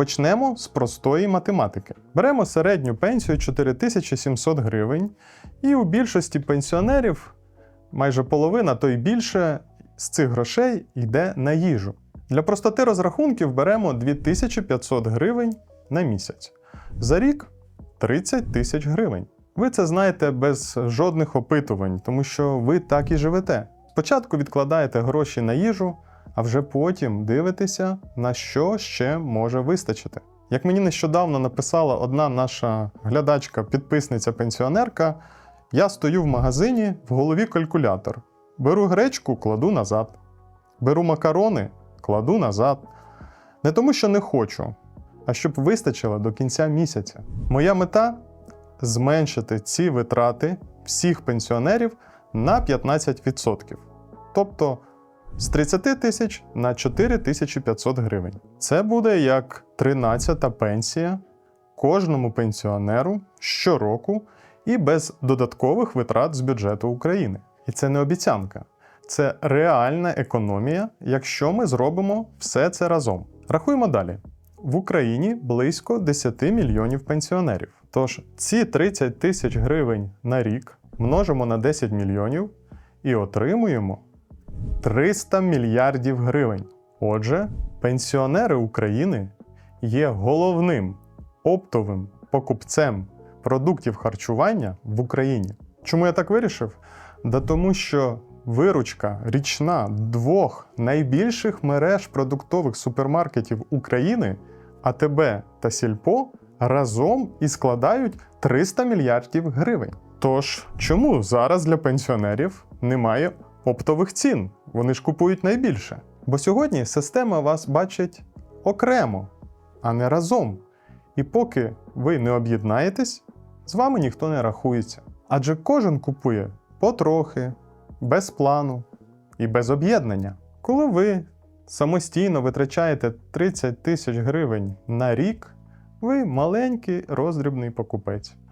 почнемо з простої математики. Беремо середню пенсію 4700 гривень, і у більшості пенсіонерів майже половина, то й більше з цих грошей йде на їжу. Для простоти розрахунків беремо 2500 гривень на місяць. За рік 30 тисяч гривень. Ви це знаєте без жодних опитувань, тому що ви так і живете. Спочатку відкладаєте гроші на їжу, а вже потім дивитеся, на що ще може вистачити. Як мені нещодавно написала одна наша глядачка, підписниця пенсіонерка, я стою в магазині, в голові калькулятор. Беру гречку, кладу назад. Беру макарони, кладу назад. Не тому, що не хочу, а щоб вистачило до кінця місяця. Моя мета зменшити ці витрати всіх пенсіонерів на 15%. Тобто з 30 тисяч на 4500 гривень. Це буде як 13-та пенсія кожному пенсіонеру щороку і без додаткових витрат з бюджету України. І це не обіцянка, це реальна економія, якщо ми зробимо все це разом. Рахуємо далі. В Україні близько 10 мільйонів пенсіонерів. Тож ці 30 тисяч гривень на рік множимо на 10 мільйонів і отримуємо 300 мільярдів гривень. Отже, пенсіонери України є головним оптовим покупцем продуктів харчування в Україні. Чому я так вирішив? Да тому що виручка річна двох найбільших мереж продуктових супермаркетів України АТБ та Сільпо разом і складають 300 мільярдів гривень. Тож, чому зараз для пенсіонерів немає оптових цін? Вони ж купують найбільше. Бо сьогодні система вас бачить окремо, а не разом. І поки ви не об'єднаєтесь, з вами ніхто не рахується. Адже кожен купує потрохи, без плану і без об'єднання. Коли ви самостійно витрачаєте 30 тисяч гривень на рік, ви маленький роздрібний покупець.